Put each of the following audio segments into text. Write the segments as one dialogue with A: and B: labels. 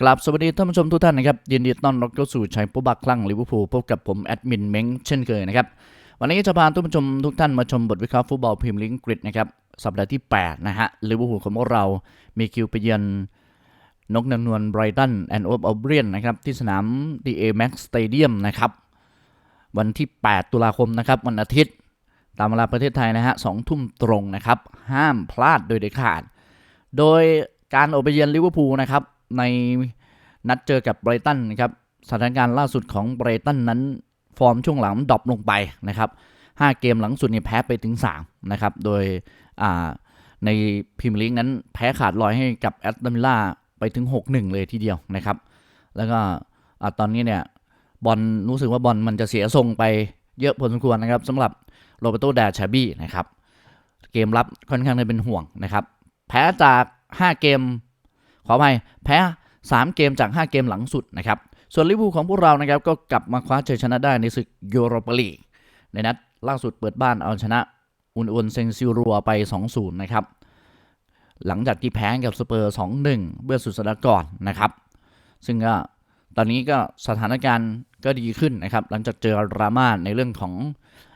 A: กลับสวัสดีท่านผู้ชมทุกท่านนะครับยินดีต้อนรับเข้าสู่ชัยผู้บักคลั่งลิเวอร์พูลพบกับผมแอดมินเม้งเช่นเคยนะครับวันนี้จะพาท่านผู้ชมทุกท่านมาชมบทวิเคราะห์ฟุตบอลพรีเมียร์ลีกอังกฤษนะครับสัปดาห์ที่ 8 นะฮะลิเวอร์พูลของพวกเรามีคิวไปเยือนนกนางนวลไบรตันแอนด์โอบอัลเบียนนะครับที่สนาม DA Max Stadium นะครับวันที่ 8 ตุลาคมนะครับวันอาทิตย์ ตามเวลาประเทศไทยนะฮะสองทุ่มตรงนะครับห้ามพลาดโดยเด็ดขาด โดยการออกไปเยือนลิเวอร์พูลนะครับ ในนัดเจอกับไบรตันนะครับสถานการณ์ล่าสุดของไบรตันนั้น ฟอร์มช่วงหลังดรอปลงไปนะครับ5เกมหลังสุดเนี่ยแพ้ไปถึง3นะครับโดยในพรีเมียร์ลีกนั้นแพ้ขาดลอยให้กับแอตตันวิลล่าไปถึง 6-1 เลยทีเดียวนะครับ แล้วก็อตอนนี้เนี่ยบอลรู้สึกว่าบอลมันจะเสียทรงไปเยอะพอสมควรนะครับสำหรับโรเบโตแดชาบี้นะครับ เกมรับค่อนข้างจะเป็นห่วงนะครับ แพ้จาก 5 เกม ขออภัยแพ้ 3 เกมจาก 5 เกมหลังสุดนะครับ ส่วนลิเวอร์พูลของพวกเรานะครับก็กลับมาคว้าชัยชนะได้ในศึกยูโรปาลีกในนัดล่าสุดเปิดบ้านเอาชนะอุนอุนเซงซิรัวไป 2-0 นะครับ หลังจากที่แพ้กับสเปอร์ 2-1เมื่อสุดสัปดาห์ก่อนนะครับ ซึ่งก็ตอนนี้ก็สถานการณ์ก็ดีขึ้นนะครับ หลังจากเจอดราม่าในเรื่องของ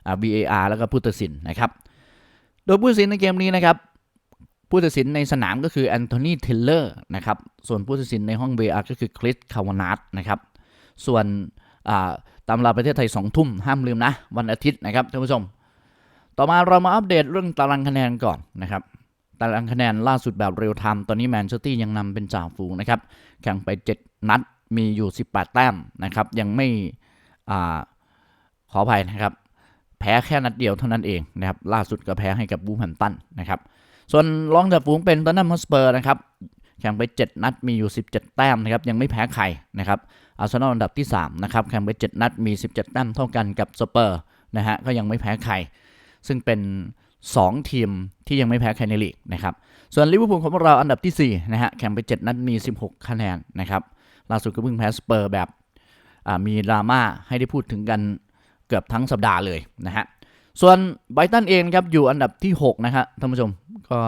A: อ่า VAR แล้วก็ผู้ตัดสินนะครับ โดยผู้ตัดสินในเกมนี้นะครับ ผู้ตัดสินในสนามก็คือแอนโทนีเทเลอร์นะครับ ส่วนผู้ตัดสินในห้อง VR ก็คือคริสคาวานาตนะครับ ส่วนตามเวลาประเทศไทย2ทุ่มห้ามลืมนะ วันอาทิตย์นะครับท่านผู้ชม ต่อมาเรามาอัปเดตเรื่องตารางคะแนนก่อนนะครับ ตารางคะแนนล่าสุดแบบเรียลไทม์ตอนนี้แมนเชสเตอร์ยังนำเป็นจ่าฝูงนะครับ แข่งไป 7 นัดมีอยู่ 18 แต้มนะครับ ยังไม่อขออภัยนะครับ แพ้แค่นัดเดียวเท่านั้นเองนะครับ ล่าสุดก็แพ้ให้กับบูแฮมตันนะครับ ส่วนรองจากฝูงเป็นตอนนัมฮอสเปอร์นะครับแข่งไป 7 นัดมีอยู่ 17 แต้มนะครับยังไม่แพ้ใครนะครับอาร์เซนอลอันดับที่3นะครับแข่งไป 7 นัดมี 17 แต้มเท่ากันกับสเปอร์นะฮะก็ยังไม่แพ้ใคร ซึ่งเป็น 2 ทีมที่ยังไม่แพ้ใครในลีกนะครับส่วนลิเวอร์พูลของเราอันดับที่4นะฮะแข่งไป 7 นัดมี 16 คะแนนนะครับล่าสุดก็เพิ่งแพ้สเปอร์แบบมีดราม่าให้ได้พูดถึงกันเกือบทั้งสัปดาห์เลยนะฮะ ส่วนไบตันเองครับอยู่อันดับที่ 6 นะครับท่านผู้ชมก็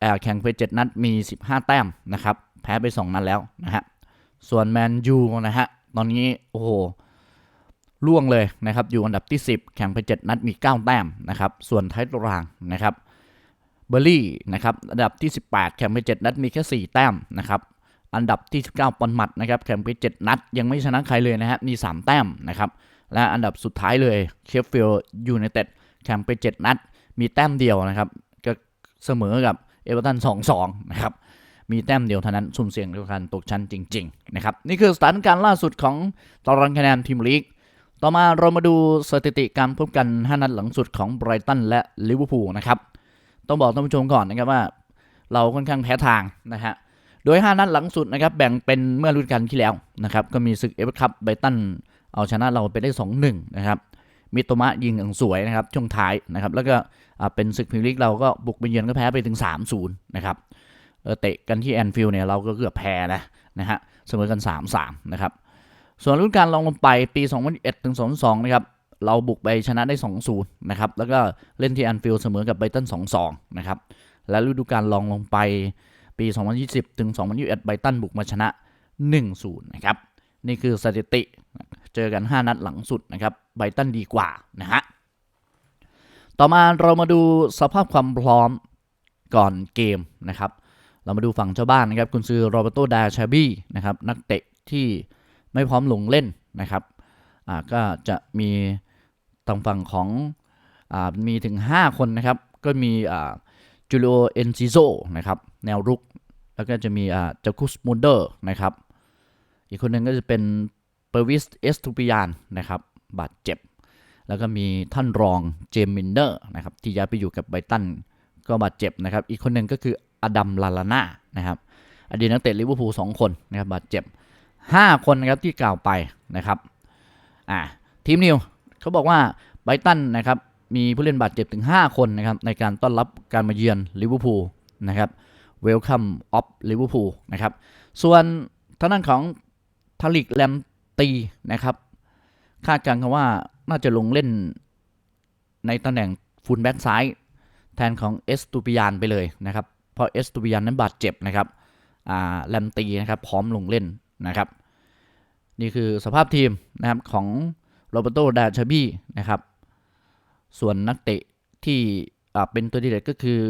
A: แอบแข่งไป 7 นัดมี 15 แต้มนะครับ แพ้ไป 2 นัดแล้วนะฮะส่วนแมนยูนะฮะตอนนี้โอ้โหล่วงเลยนะครับ อยู่อันดับที่ 10 แข่งไป 7 นัดมี 9 แต้มนะครับ ส่วนท้ายตารางนะครับเบอร์ลี่นะครับอันดับที่ 18 แข่งไป 7 นัดมีแค่ 4 แต้มนะครับอันดับที่ 19ปอนมัดนะครับแข่งไป 7 นัดยังไม่ชนะใครเลยนะฮะมี 3 แต้มนะครับ และอันดับสุดท้ายเลยเชฟฟิลด์ยูไนเต็ดแข่งไป 7 นัด มีแต้มเดียวนะครับก็เสมอกับเอเวอร์ตัน2-2 นะครับ มีแต้มเดียวเท่านั้น สุ่มเสี่ยงกับการตกชั้นจริง ๆ นะครับ นี่คือสถานการณ์ล่าสุดของตารางคะแนนพรีมลีก ต่อมาเรามาดูสถิติการพบกัน 5 นัดหลังสุดของไบรตันและลิเวอร์พูลนะครับ ต้องบอกท่านผู้ชมก่อนนะครับว่า เราค่อนข้างแพ้ทางนะฮะ โดย 5 นัดหลังสุดนะครับแบ่งเป็นเมื่อฤดูกาลที่แล้วนะครับ ก็มีศึกเอฟเอคัพไบรตัน เอาชนะเราไปได้ 2-1 นะครับ มิโตมะยิงอย่างสวยนะครับ ช่วงท้ายนะครับ แล้วก็เป็นศึกพรีเมียร์ลีกเราก็บุกไปเยือนก็แพ้ไปถึง 3-0 นะครับเตะกันที่แอนฟิลด์เนี่ยเราก็เกือบแพ้นะนะฮะเสมอกัน 3-3 นะครับ ส่วนฤดูกาลลองลงไปปี2001ถึง2002นะครับเราบุกไปชนะได้ 2-0 นะครับ แล้วก็เล่นที่แอนฟิลด์เสมอกับไบตัน 2-2 นะครับ และฤดูกาลลองลงไปปี 2020 ถึง 2021 ไบตันบุกมาชนะ 1-0 นะครับ นี่คือสถิติ เจอกัน 5 นัดหลังสุดนะครับไบตันดีกว่านะฮะ ต่อมาเรามาดูสภาพความพร้อมก่อนเกมนะครับ เรามาดูฝั่งเจ้าบ้านนะครับ คุณซื้อโรเบโตดาชาบี้นะครับ นักเตะที่ไม่พร้อมลงเล่นนะครับก็จะมีทางฝั่งของอมีถึง 5 คนนะครับ ก็มีจูเลโอเอนซิโซนะครับ แนวรุก แล้วก็จะมีจาคุสมูนเดอร์นะครับ อีกคนหนึ่งก็จะเป็นเปอร์วิสเอสตูปิยานนะครับบาดเจ็บ แล้วก็มีท่านรองเจมมินเนอร์นะครับที่ย้ายไปอยู่กับไบตันก็บาดเจ็บนะครับอีกคนหนึ่งก็คืออดัมลาลาน่านะครับอดีตนักเตะลิเวอร์พูลสองคนนะครับบาดเจ็บ 5 คนนะครับที่กล่าวไปนะครับอ่าทีมนิวเขาบอกว่าไบตันนะครับมีผู้เล่นบาดเจ็บถึง 5 คนนะครับในการต้อนรับการมาเยือนลิเวอร์พูลนะครับ Welcome of Liverpool นะครับส่วนทางด้านของ ทาริกแลมตีนะครับ คาดการณ์ว่าน่าจะลงเล่นในตำแหน่งฟูลแบ็กซ้ายแทนของเอสตูปิยานไปเลยนะครับ เพราะเอสตูปิยานนั้นบาดเจ็บนะครับแลมตีนะครับพร้อมลงเล่นนะครับ นี่คือสภาพทีมนะครับของโรเบโตดาชาบี้นะครับ ส่วนนักเตะที่เป็นตัวดีเด็ดก็คือ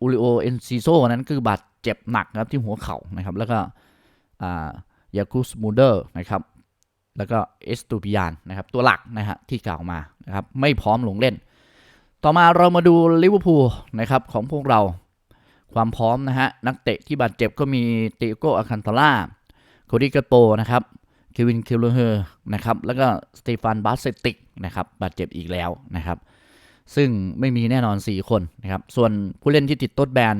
A: อูริโอเอนซิโซนั้นคือบาดเจ็บหนักนะครับที่หัวเข่านะครับ แล้วก็ ยาคุสมูเดอร์นะครับแล้วก็เอสตูปิยานนะครับตัวหลักนะฮะที่กล่าวมานะครับไม่พร้อมลงเล่น ต่อมาเรามาดูลิเวอร์พูลนะครับของพวกเราความพร้อมนะฮะนักเตะที่บาดเจ็บก็มีเตโกอาคันตาล่าโคดิกาโปนะครับเควินคิลเลอร์นะครับแล้วก็สเตฟานบาสเซติกนะครับบาดเจ็บอีกแล้วนะครับซึ่งไม่มีแน่นอน 4 คนนะครับส่วนผู้เล่นที่ติดต๊ดแบน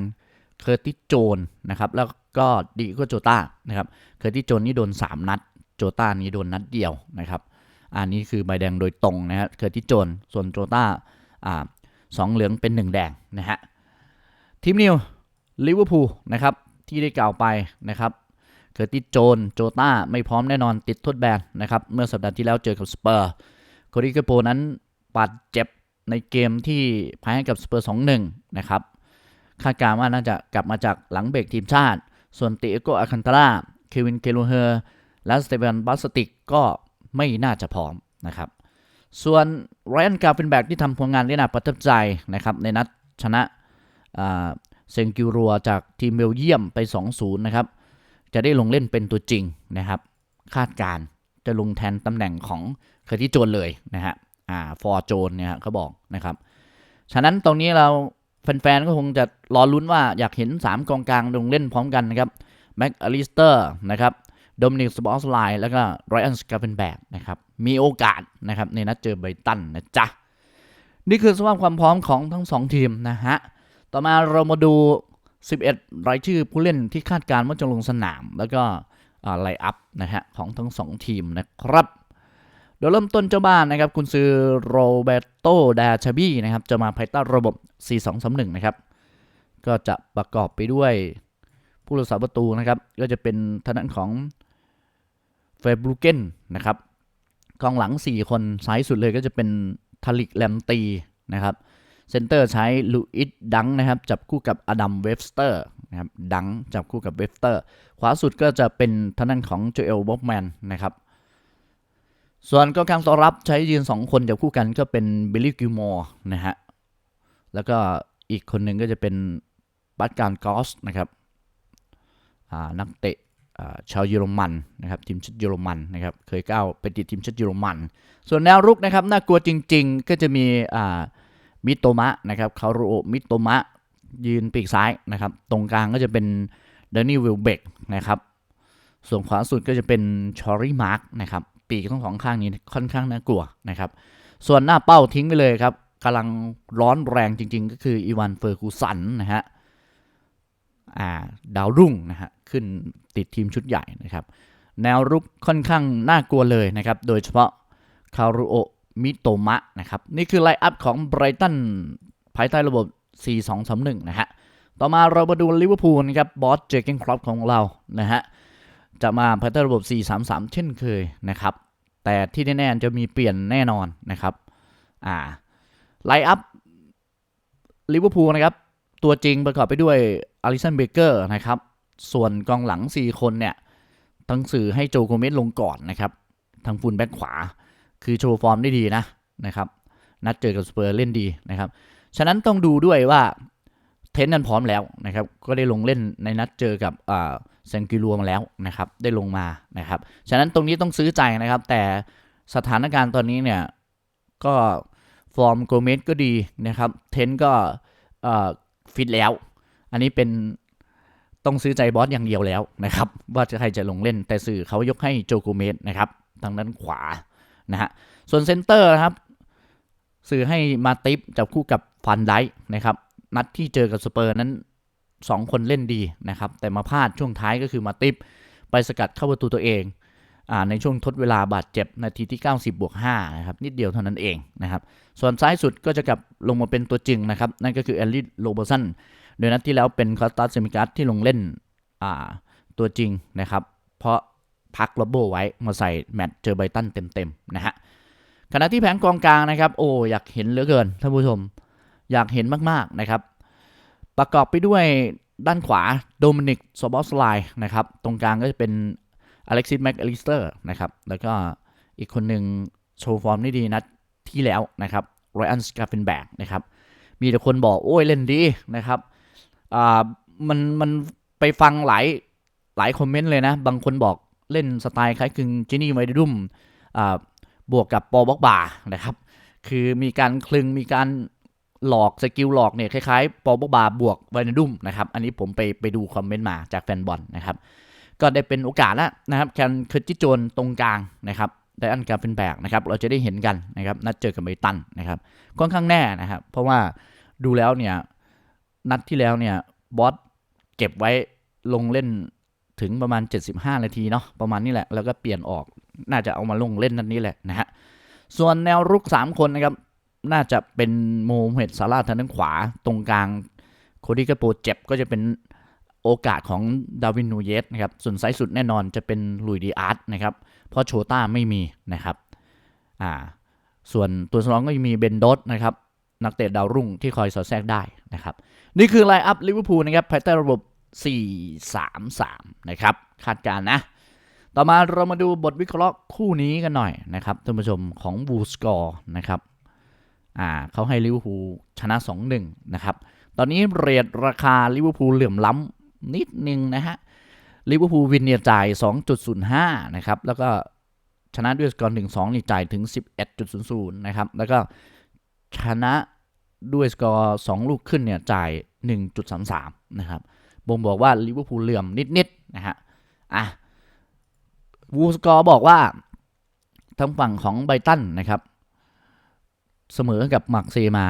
A: เคอร์ติสโจนนะครับแล้ว ก็ดีก็โจต้านะครับเคอร์ติสโจนนี่โดน 3 นัด โจต้านี่โดนนัดเดียวนะครับ อันนี้คือใบแดงโดยตรงนะฮะเคอร์ติสโจนส่วนโจต้าอ่าสองเหลืองเป็น 1 แดงนะฮะทีมนิวลิเวอร์พูลนะครับที่ได้กล่าวไปนะครับเคอร์ติสโจนโจต้าไม่พร้อมแน่นอนติดโทษแบนนะครับ เมื่อสัปดาห์ที่แล้วเจอกับสเปอร์โคดิกโปนั้นบาดเจ็บในเกมที่แพ้กับสเปอร์2-1นะครับคาดการณ์ว่าน่าจะกลับมาจากหลังเบรกทีมชาติ ส่วนติเอโกอาคันตาราเควินเคโลเฮอร์ และสเตฟานบัสติกก็ไม่น่าจะพร้อมนะครับ ส่วนไรอันกาฟินแบกที่ทำผลงานได้น่าประทับใจนะครับในนัดชนะเซงกิวรัวจากทีมเบลเยียมไป 2-0 นะครับ จะได้ลงเล่นเป็นตัวจริงนะครับ คาดการจะลงแทนตำแหน่งของเคอร์ติโจนเลยนะฮะ อ่า ฟอร์โจนเนี่ยเขาบอกนะครับ ฉะนั้นตรงนี้เรา แฟนๆ ก็คงจะรอลุ้นว่าอยากเห็น 3 กองกลางลงเล่นพร้อมกันนะครับแม็กอลิสเตอร์นะครับโดมินิกสบอสไลน์แล้วก็ไรอันสกาเฟนแบกนะครับ มีโอกาสนะครับในนัดเจอไบตันนะจ๊ะ นี่คือสภาพความพร้อมของทั้ง 2 ทีมนะฮะ ต่อมาเรามาดู 11 รายชื่อผู้เล่นที่คาดการณ์ว่าจะลงสนาม แล้วก็ไลอัพนะฮะของทั้ง 2 ทีมนะครับ โดยเริ่มต้นเจ้าบ้านนะครับคุณซื้อโรเบโตดาชาบีนะครับจะมาภายใต้ระบบ 4-2-3-1 นะครับ ก็จะประกอบไปด้วยผู้รักษาประตูนะครับ ก็จะเป็นทางด้านของเฟบรูเกนนะครับกองหลัง 4 คนซ้ายสุดเลยก็จะเป็นทาลิกแลมตีนะครับเซนเตอร์ใช้ลูอิสดังนะครับจับคู่กับอดัมเวฟสเตอร์นะครับดังจับคู่กับเวฟสเตอร์ ขวาสุดก็จะเป็นทางด้านของโจเอลบ็อกแมนนะครับ ส่วนกองกลางตัวรับใช้ยืน 2 คนจับคู่กันก็เป็นบิลลี่กิลมอร์นะฮะ แล้วก็อีกคนหนึ่งก็จะเป็นบัตการกอสนะครับนักเตะชาวเยอรมันนะครับทีมชาติเยอรมันนะครับเคยก้าวไปติดทีมชาติเยอรมัน ส่วนแนวรุกนะครับน่ากลัวจริง ๆ ก็จะมีมิโตมะนะครับคารุโอมิโตมะยืนปีกซ้ายนะครับ ตรงกลางก็จะเป็นเดนนี่วิลเบกนะครับ ส่วนขวาสุดก็จะเป็นชอรี่มาร์กนะครับ ปีกทั้งสองข้างนี้ค่อนข้างน่ากลัวนะครับ ส่วนหน้าเป้าทิ้งไปเลยครับกำลังร้อนแรงจริง ๆ ก็คืออีวานเฟอร์กูสันนะฮะอ่าดาวรุ่งนะฮะขึ้นติดทีมชุดใหญ่นะครับ แนวรุกค่อนข้างน่ากลัวเลยนะครับ โดยเฉพาะคารุโอมิโตมะนะครับ นี่คือไลน์อัพของไบรตันภายใต้ระบบ 4-2-3-1 นะฮะ ต่อมาเรามาดูลิเวอร์พูลนะครับบอสเจเกนครอปของเรานะฮะจะมาภายใต้ระบบ 4-3-3 เช่นเคยนะครับ แต่ที่แน่ๆจะมีเปลี่ยนแน่นอนนะครับอ่าไลน์อัพลิเวอร์พูลนะครับ ตัวจริงประกอบไปด้วยอลิสันเบเกอร์นะครับ ส่วนกองหลัง 4 คนเนี่ยทั้งสื่อให้โจโกเมสลงก่อนนะครับ ทางฟุนแบ็กขวา คือโชว์ฟอร์มได้ดีนะนะครับ นัดเจอกับสเปอร์เล่นดีนะครับ ฉะนั้นต้องดูด้วยว่าเทนนั้นพร้อมแล้วนะครับ ก็ได้ลงเล่นในนัดเจอกับอ่า เซนกิลัวมาแล้วนะครับได้ลงมานะครับฉะนั้นตรงนี้ต้องซื้อใจนะครับ แต่สถานการณ์ตอนนี้เนี่ยก็ฟอร์มโกเมสก็ดีนะครับเทนก็ฟิตแล้ว อันนี้เป็นต้องซื้อใจบอสอย่างเดียวแล้วนะครับ ว่าจะใครจะลงเล่นแต่สื่อเขายกให้โจโกเมสนะครับทางด้านขวานะฮะส่วนเซนเตอร์นะครับ สื่อให้มาติปจับคู่กับฟันไดนะครับนัดที่เจอกับสเปอร์นั้น 2 คนเล่นดีนะครับ แต่มาพลาดช่วงท้ายก็คือมาติปไปสกัดเข้าประตูตัวเองในช่วงทดเวลาบาดเจ็บนาทีที่ 90บวก5นะครับนิดเดียวเท่านั้นเองนะครับส่วนซ้ายสุดก็จะกลับลงมาเป็นตัวจริงนะครับ นั่นก็คือแอลลี่โรเบอร์สันโดยนัดที่แล้วเป็นคอสตาเซมิกัสที่ลงเล่นตัวจริงนะครับ เพราะพักลบโบไว้มาใส่แมตช์เจอไบตันเต็มๆนะฮะขณะที่แผงกองกลางนะครับ โอ้อยากเห็นเหลือเกินท่านผู้ชม อยากเห็นมากๆนะครับ ประกอบไปด้วยด้านขวาโดมินิกโซบอสไลนะครับ ตรงกลางก็จะเป็นอเล็กซิสแม็กอลิสเตอร์นะครับ แล้วก็อีกคนหนึ่งโชว์ฟอร์มได้ดีนัดที่แล้วนะครับไรอันสกาเฟนแบกนะครับ มีแต่คนบอก โอ้ยเล่นดีนะครับอ่ามันมันไปฟังหลาย หลายคอมเมนต์เลยนะ บางคนบอกเล่นสไตล์คล้ายคลึงจินี่ไวดุมอ่าบวกกับปอบ็อกบานะครับ คือมีการคลึงมีการ หลอกสกิลหลอกเนี่ยคล้ายๆปอบบาบวกไวดุมนะครับ อันนี้ผมไปไปดูคอมเมนต์มาจากแฟนบอลนะครับก็ได้เป็นโอกาสแล้วนะครับแคนเคิร์จิโจนตรงกลางนะครับไดอันการเป็นแบกนะครับเราจะได้เห็นกันนะครับนัดเจอกับไบตันนะครับค่อนข้างแน่นะครับ เพราะว่าดูแล้วเนี่ยนัดที่แล้วเนี่ยบอสเก็บไว้ลงเล่นถึงประมาณ 75 นาทีเนาะประมาณนี้แหละ แล้วก็เปลี่ยนออกน่าจะเอามาลงเล่นนัดนี้แหละนะฮะส่วนแนวรุก 3 คนนะครับ น่าจะเป็นโมเมดซาร่าทางด้านขวา ตรงกลางโคดีกาโปเจ็บก็จะเป็นโอกาสของดาวินนูเยสนะครับ ส่วนไซส์สุดแน่นอนจะเป็นลุยดีอาร์ตนะครับ เพราะโชต้าไม่มีนะครับอ่าส่วนตัวสำรองก็ยังมีเบนโดสนะครับนักเตะดาวรุ่งที่คอยสอดแทรกได้นะครับ นี่คือไลน์อัพลิเวอร์พูลนะครับภายใต้ระบบ 4-3-3 นะครับคาดการณ์นะ ต่อมาเรามาดูบทวิเคราะห์คู่นี้กันหน่อยนะครับท่านผู้ชมของบูสกอร์นะครับ อ่าเขาให้ลิเวอร์พูลชนะ 2-1 นะครับ ตอนนี้เรทราคาลิเวอร์พูลเหลื่อมล้ำนิดนึงนะฮะลิเวอร์พูลวินเนี่ยจ่าย 2.05 นะครับ แล้วก็ชนะด้วยสกอร์1-2 นี่จ่ายถึง 11.00 นะครับ แล้วก็ชนะด้วยสกอร์2ลูกขึ้นเนี่ยจ่าย 1.33 นะครับบ่งบอกว่าลิเวอร์พูลเหลื่อมนิดๆนะฮะอะวูสกอร์บอกว่าทางฝั่งของไบตันนะครับ เสมอกับมาร์เซมา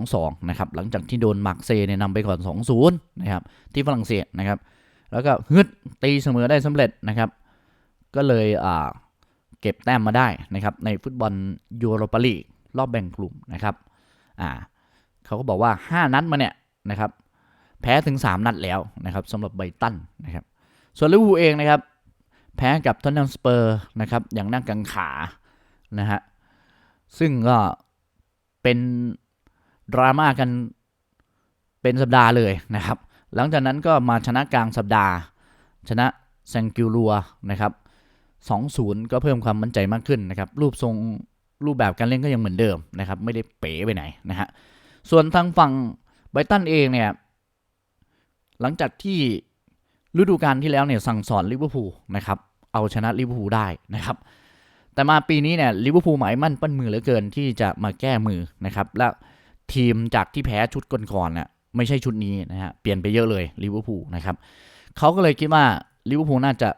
A: 2-2 นะครับ หลังจากที่โดนมาร์เซเนี่ยนำไปก่อน 2-0 นะครับ ที่ฝรั่งเศสนะครับ แล้วก็ฮึดตีเสมอได้สำเร็จนะครับ ก็เลยอ่าเก็บแต้มมาได้นะครับ ในฟุตบอลยูโรปาลีกรอบแบ่งกลุ่มนะครับอ่าเขาก็บอกว่า 5 นัดมาเนี่ยนะครับแพ้ถึง 3 นัดแล้วนะครับสำหรับไบตันนะครับ ส่วนลิเวอร์พูลเองนะครับ แพ้กับทอนนัมสเปอร์นะครับอย่างนั่งกังขานะฮะซึ่งก็ เป็นดราม่ากันเป็นสัปดาห์เลยนะครับ หลังจากนั้นก็มาชนะกลางสัปดาห์ ชนะแซงกิวลัวนะครับ2-0 ก็เพิ่มความมั่นใจมากขึ้นนะครับ รูปทรงรูปแบบการเล่นก็ยังเหมือนเดิมนะครับ ไม่ได้เป๋ไปไหนนะฮะ ส่วนทางฝั่งไบตันเองเนี่ย หลังจากที่ฤดูกาลที่แล้วเนี่ยสั่งสอนลิเวอร์พูลนะครับ เอาชนะลิเวอร์พูลได้นะครับ แต่มาปีนี้เนี่ยลิเวอร์พูลหมายมั่นปั้นมือเหลือเกินที่จะมาแก้มือนะครับ และทีมจากที่แพ้ชุดก่อนๆน่ะไม่ใช่ชุดนี้นะฮะเปลี่ยนไปเยอะเลยลิเวอร์พูลนะครับเขาก็เลยคิดว่าลิเวอร์พูลน่าจะ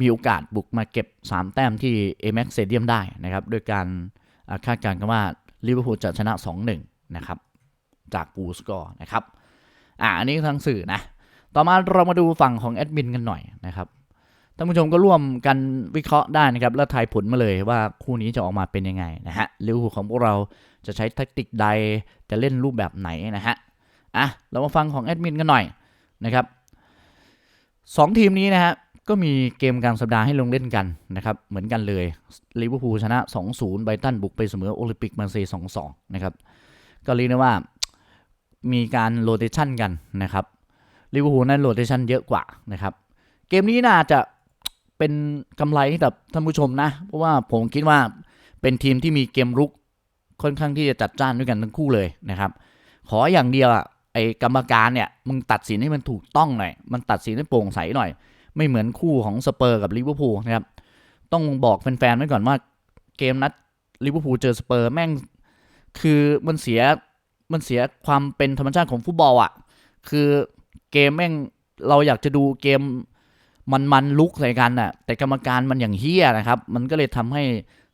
A: มีโอกาสบุกมาเก็บ 3 แต้มที่ Amex Stadium ได้นะครับโดยการคาดการณ์กันว่าลิเวอร์พูลจะชนะ 2-1 นะครับ จากปูสกอร์นะครับอ่าอันนี้ทางสื่อนะ ต่อมาเรามาดูฝั่งของแอดมินกันหน่อยนะครับ ท่านผู้ชมก็ร่วมกันวิเคราะห์ได้นะครับ แล้วทายผลมาเลยว่าคู่นี้จะออกมาเป็นยังไงนะฮะลิเวอร์พูลของพวกเราจะใช้แทคติกใดจะเล่นรูปแบบไหนนะฮะอะเรามาฟังของแอดมินกันหน่อยนะครับสองทีมนี้นะฮะก็มีเกมกลางสัปดาห์ให้ลงเล่นกันนะครับเหมือนกันเลยลิเวอร์พูลชนะ 2-0ไบตันบุกไปเสมอโอลิมปิกมาร์เซย์2-2 นะครับ ก็เรียกได้ว่ามีการโรเตชันกันนะครับลิเวอร์พูลนั้นโรเตชันเยอะกว่านะครับ เกมนี้น่าจะ เป็นกำไรให้กับท่านผู้ชมนะ เพราะว่าผมคิดว่าเป็นทีมที่มีเกมรุกค่อนข้างที่จะจัดจ้านด้วยกันทั้งคู่เลยนะครับ ขออย่างเดียวอะไอ้กรรมการเนี่ยมึงตัดสินให้มันถูกต้องหน่อย มันตัดสินให้โปร่งใสหน่อย ไม่เหมือนคู่ของสเปอร์กับลิเวอร์พูลนะครับ ต้องบอกแฟนๆไว้ก่อนว่าเกมนัดลิเวอร์พูลเจอสเปอร์แม่ง คือมันเสียมันเสียความเป็นธรรมชาติของฟุตบอลอะ คือเกมแม่งเราอยากจะดูเกม มันมันลุกใส่กันน่ะ แต่กรรมการมันอย่างเฮี้ยนะครับ มันก็เลยทำให้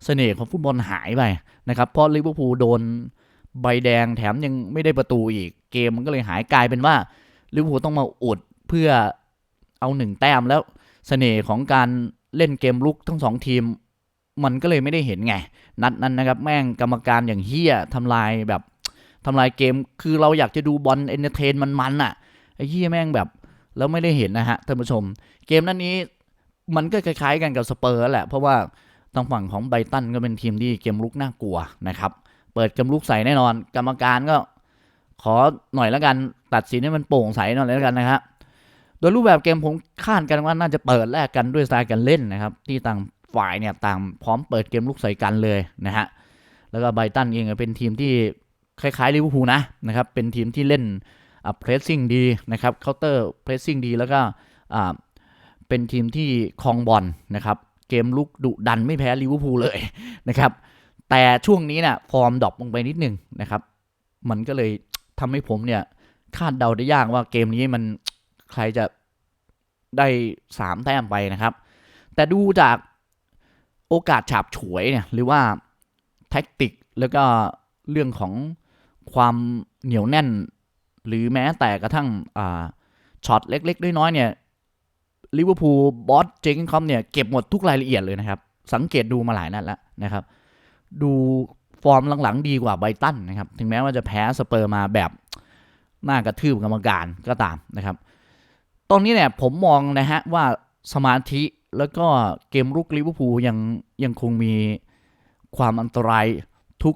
A: เสน่ห์ของฟุตบอลหายไปนะครับ เพราะลิเวอร์พูลโดนใบแดงแถมยังไม่ได้ประตูอีก เกมมันก็เลยหายกลายเป็นว่าลิเวอร์พูลต้องมาอดเพื่อเอาหนึ่งแต้มแล้วเสน่ห์ของการเล่นเกมลุกทั้งสองทีม มันก็เลยไม่ได้เห็นไง นัดนั้นนะครับ แม่งกรรมการอย่างเฮี้ยทำลายแบบทำลายเกม คือเราอยากจะดูบอลเอนเตอร์เทนมันๆอะไอ้เฮี้ยแม่งแบบ แล้วไม่ได้เห็นนะฮะท่านผู้ชม เกมนั้นนี้มันก็คล้ายๆกันกับสเปอร์แหละ เพราะว่าทางฝั่งของไบตันก็เป็นทีมที่เกมลุกน่ากลัวนะครับ เปิดเกมลุกใส่แน่นอน กรรมการก็ขอหน่อยแล้วกันตัดสินให้มันโปร่งใสหน่อยแล้วกันนะครับโดยรูปแบบเกมผมคาดกันว่าน่าจะเปิดแลกกันด้วยสไตล์การเล่นนะครับ ที่ต่างฝ่ายเนี่ยต่างพร้อมเปิดเกมลุกใส่กันเลยนะฮะแล้วก็ไบตันเองก็เป็นทีมที่คล้ายๆลิเวอร์พูลนะนะครับเป็นทีมที่เล่น เพรสซิ่งดีนะครับเคาน์เตอร์เพรสซิ่งดีแล้วก็อ่าเป็นทีมที่ครองบอลนะครับเกมลุกดุดันไม่แพ้ลิเวอร์พูลเลยนะครับแต่ช่วงนี้เนี่ยฟอร์มดรอปลงไปนิดนึงนะครับมันก็เลยทำให้ผมเนี่ยคาดเดาได้ยากว่าเกมนี้มันใครจะได้สามแต้มไปนะครับ แต่ดูจากโอกาสฉาบฉวยเนี่ยหรือว่าแท็กติกแล้วก็เรื่องของความเหนียวแน่น หรือแม้แต่กระทั่งช็อตเล็ก ๆ น้อยๆเนี่ยลิเวอร์พูลบอสเจคิงคอมเนี่ยเก็บหมดทุกรายละเอียดเลยนะครับ สังเกตดูมาหลายนัดแล้วนะครับ ดูฟอร์มหลังๆดีกว่าไบตันนะครับ ถึงแม้ว่าจะแพ้สเปอร์มาแบบหน้ากระทืบกรรมการก็ตามนะครับ ตรงนี้เนี่ยผมมองนะฮะว่าสมาธิแล้วก็เกมรุกลิเวอร์พูลยังยังคงมีความอันตรายทุก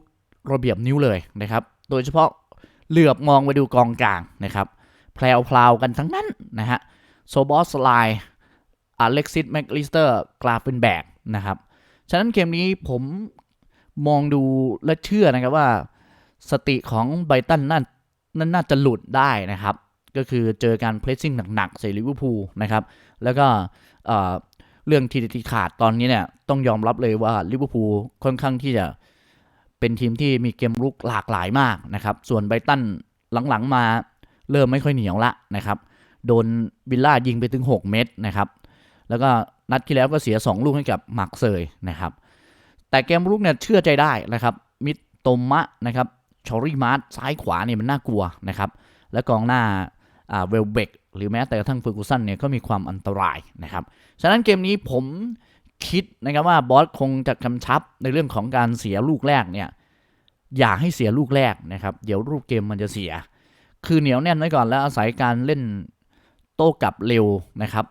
A: ระเบียบนิ้วเลยนะครับ โดยเฉพาะ เหลือบมองไปดูกองกลางนะครับแพลวพลาวกันทั้งนั้นนะฮะโซบอสไลอเล็กซิสแมคลิสเตอร์กลาเป็นแบกนะครับ ฉะนั้นเกมนี้ผมมองดูและเชื่อนะครับว่า สติของไบตันนั่นนั่นน่าจะหลุดได้นะครับ ก็คือเจอการเพรสซิ่งหนักๆใส่ลิเวอร์พูลนะครับ แล้วก็เอ่อเรื่องทีเด็ดทีขาดตอนนี้เนี่ยต้องยอมรับเลยว่าลิเวอร์พูลค่อนข้างที่จะ เป็นทีมที่มีเกมรุกหลากหลายมากนะครับส่วนไบรตันหลังๆมาเริ่มไม่ค่อยเหนียวละนะครับโดนวิลล่ายิงไปถึง 6 เม็ดนะครับแล้วก็นัดที่แล้วก็เสีย 2 ลูกให้กับมาร์กเซยนะครับแต่เกมรุกเนี่ยเชื่อใจได้นะครับมิดโตมะนะครับชอรี่มาร์ซ้ายขวาเนี่ยมันน่ากลัวนะครับและกองหน้าเวลเบกหรือแม้แต่กระทั่งเฟอร์กูสันเนี่ยก็มีความอันตรายนะครับฉะนั้นเกมนี้ผม คิดนะครับว่าบอสคงจะกำชับในเรื่องของการเสียลูกแรกเนี่ยอย่าให้เสียลูกแรกนะครับเดี๋ยวรูปเกมมันจะเสีย คือเหนียวแน่นไว้ก่อนแล้วอาศัยการเล่นโต้กลับเร็วนะครับ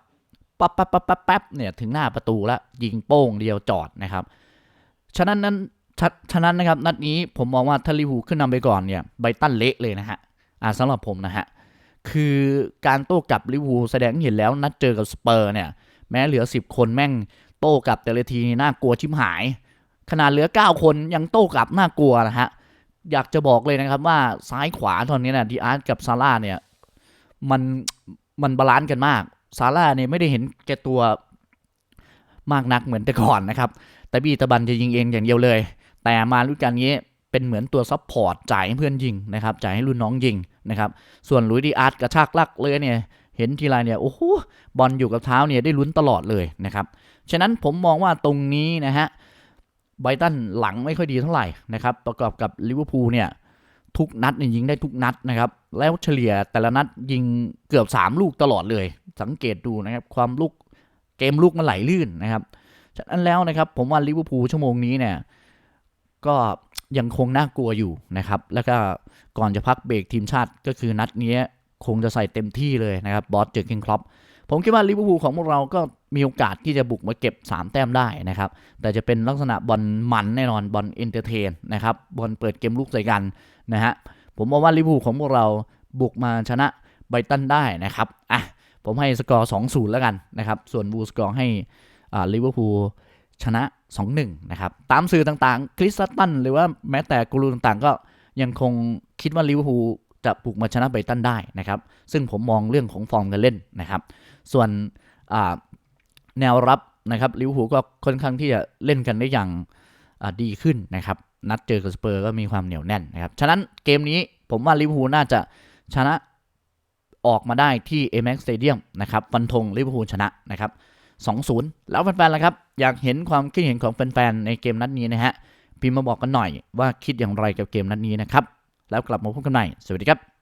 A: ปั๊บปั๊บปั๊บปั๊บปั๊บเนี่ยถึงหน้าประตูแล้วยิงโป้งเดียวจอดนะครับฉะนั้นนั้นฉะฉะนั้นนะครับนัดนี้ผมมองว่าถ้าลิวูขึ้นนำไปก่อนเนี่ยไบตันเละเลยนะฮะอ่าสำหรับผมนะฮะคือการโต้กลับลิวูแสดงเห็นแล้วนัดเจอกับสเปอร์เนี่ยแม้เหลือ 10 คนแม่ง โต้กลับแต่ละทีนี่น่ากลัวชิบหาย ขนาดเหลือ 9 คนยังโต้กลับน่ากลัวนะฮะ อยากจะบอกเลยนะครับว่าซ้ายขวาตอนนี้นะดีอาร์ตกับซาร่าเนี่ยมันมันบาลานซ์กันมาก ซาร่าเนี่ยไม่ได้เห็นแก่ตัวมากนักเหมือนแต่ก่อนนะครับ แต่บีตะบันจะยิงเองอย่างเดียวเลย แต่มารุ่นการนี้เป็นเหมือนตัวซับพอร์ตจ่ายให้เพื่อนยิงนะครับจ่ายให้รุ่นน้องยิงนะครับ ส่วนลุยดีอาร์ตกระชากลักเลยเนี่ย เห็นทีไรเนี่ยโอ้โหบอลอยู่กับเท้าเนี่ยได้ลุ้นตลอดเลยนะครับ ฉะนั้นผมมองว่าตรงนี้นะฮะไบตันหลังไม่ค่อยดีเท่าไหร่นะครับ ประกอบกับลิเวอร์พูลเนี่ย ทุกนัดยิงได้ทุกนัดนะครับ แล้วเฉลี่ยแต่ละนัดยิงเกือบ 3 ลูกตลอดเลย สังเกตดูนะครับ ความลูกเกมลูกมันไหลลื่นนะครับ ฉะนั้นแล้วนะครับ ผมว่าลิเวอร์พูลชั่วโมงนี้เนี่ยก็ยังคงน่ากลัวอยู่นะครับ แล้วก็ก่อนจะพักเบรกทีมชาติก็คือนัดนี้คงจะใส่เต็มที่เลยนะครับบอสเจอคิงครอป ผมคิดว่าลิเวอร์พูลของพวกเราก็มีโอกาสที่จะบุกมาเก็บ 3 แต้มได้นะครับ แต่จะเป็นลักษณะบอลมันแน่นอนบอลเอนเตอร์เทนนะครับบอลเปิดเกมลูกใส่กันนะฮะผมมองว่าลิเวอร์พูลของพวกเราบุกมาชนะไบตันได้นะครับอะผมให้สกอร์2-0 แล้วกันนะครับ ส่วนบูสกอร์ให้อ่าลิเวอร์พูลชนะ 2-1 นะครับ ตามสื่อต่างๆ คริสตัน หรือว่าแม้แต่กูรูต่างๆ ก็ยังคงคิดว่าลิเวอร์พูล จะบุกมาชนะไบตันได้นะครับ ซึ่งผมมองเรื่องของฟอร์มการเล่นนะครับ ส่วนแนวรับนะครับลิเวอร์พูลก็ค่อนข้างที่จะเล่นกันได้อย่างดีขึ้นนะครับ นัดเจอกับสเปอร์ก็มีความเหนียวแน่นนะครับ ฉะนั้นเกมนี้ผมว่าลิเวอร์พูลน่าจะชนะออกมาได้ที่ Amex Stadium นะครับฟันธงลิเวอร์พูลชนะนะครับ 2-0 แล้วแฟนๆล่ะครับ อยากเห็นความคิดเห็นของแฟนๆในเกมนัดนี้นะฮะพิมพ์มาบอกกันหน่อยว่าคิดอย่างไรกับเกมนัดนี้นะครับ แล้วกลับมาพบกันใหม่ สวัสดีครับ